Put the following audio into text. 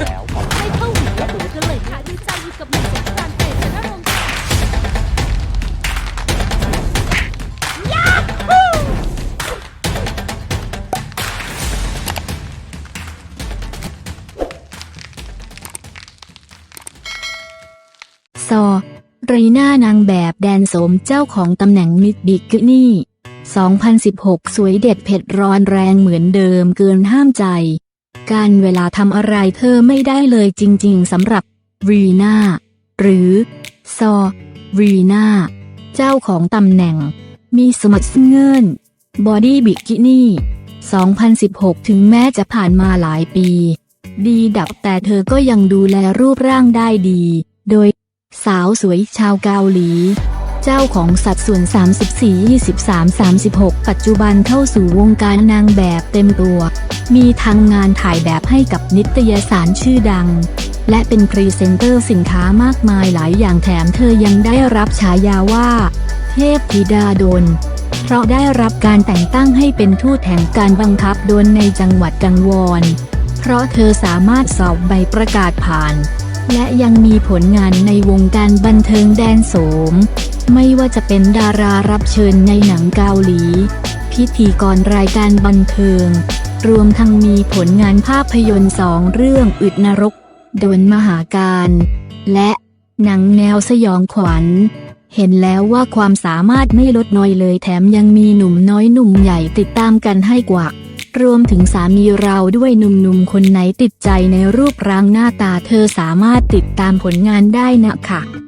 แล้วขอบเข้าหัหูเธเลยค่ดใจอยู่กับหนูจากการเตชนะรงค์ยาฮูซอรีน่านางแบบแดนสมเจ้าของตำแหน่งมิดบิกนี่ 2016 สวยเด็ดเผ็ดร้อนแรงเหมือนเดิมเกินห้ามใจ การเวลาทำอะไรเธอไม่ได้เลยจริงๆสำหรับรีน่าหรือซอรีน่าเจ้าของตำแหน่ง มีสมัครเงินบอดี้บิกินี่ 2016 ถึงแม้จะผ่านมาหลายปี ดีดับแต่เธอก็ยังดูแลรูปร่างได้ดี โดย สาวสวยชาวเกาหลี เจ้าของสัดส่วน 34 23 36 ปัจจุบันเข้าสู่วงการนางแบบเต็มตัว มีทั้งงานถ่ายแบบให้กับนิตยสารชื่อดัง และเป็นพรีเซนเตอร์สินค้ามากมายหลายอย่างแถมเธอยังได้รับฉายาว่า เทพธิดาดลเพราะได้รับการแต่งตั้งให้เป็นทูตแห่งการบังคับโดลในจังหวัดกังวอน เพราะเธอสามารถสอบใบประกาศผ่าน และยังมีผลงานในวงการบันเทิงแดนโสม ไม่ว่าจะเป็นดารารับเชิญในหนังเกาหลี พิธีกรรายการบันเทิง รวมทั้งมีผลงานภาพยนตร์สองเรื่องอึดนรก โดนมหาการ และหนังแนวสยองขวัญ เห็นแล้วว่าความสามารถไม่ลดน้อยเลยแถมยังมีหนุ่มน้อยหนุ่มใหญ่ติดตามกันให้กว่า รวมถึงสามีเราด้วยหนุ่มๆคนไหนติดใจในรูปร่างหน้าตาเธอสามารถติดตามผลงานได้นะคะ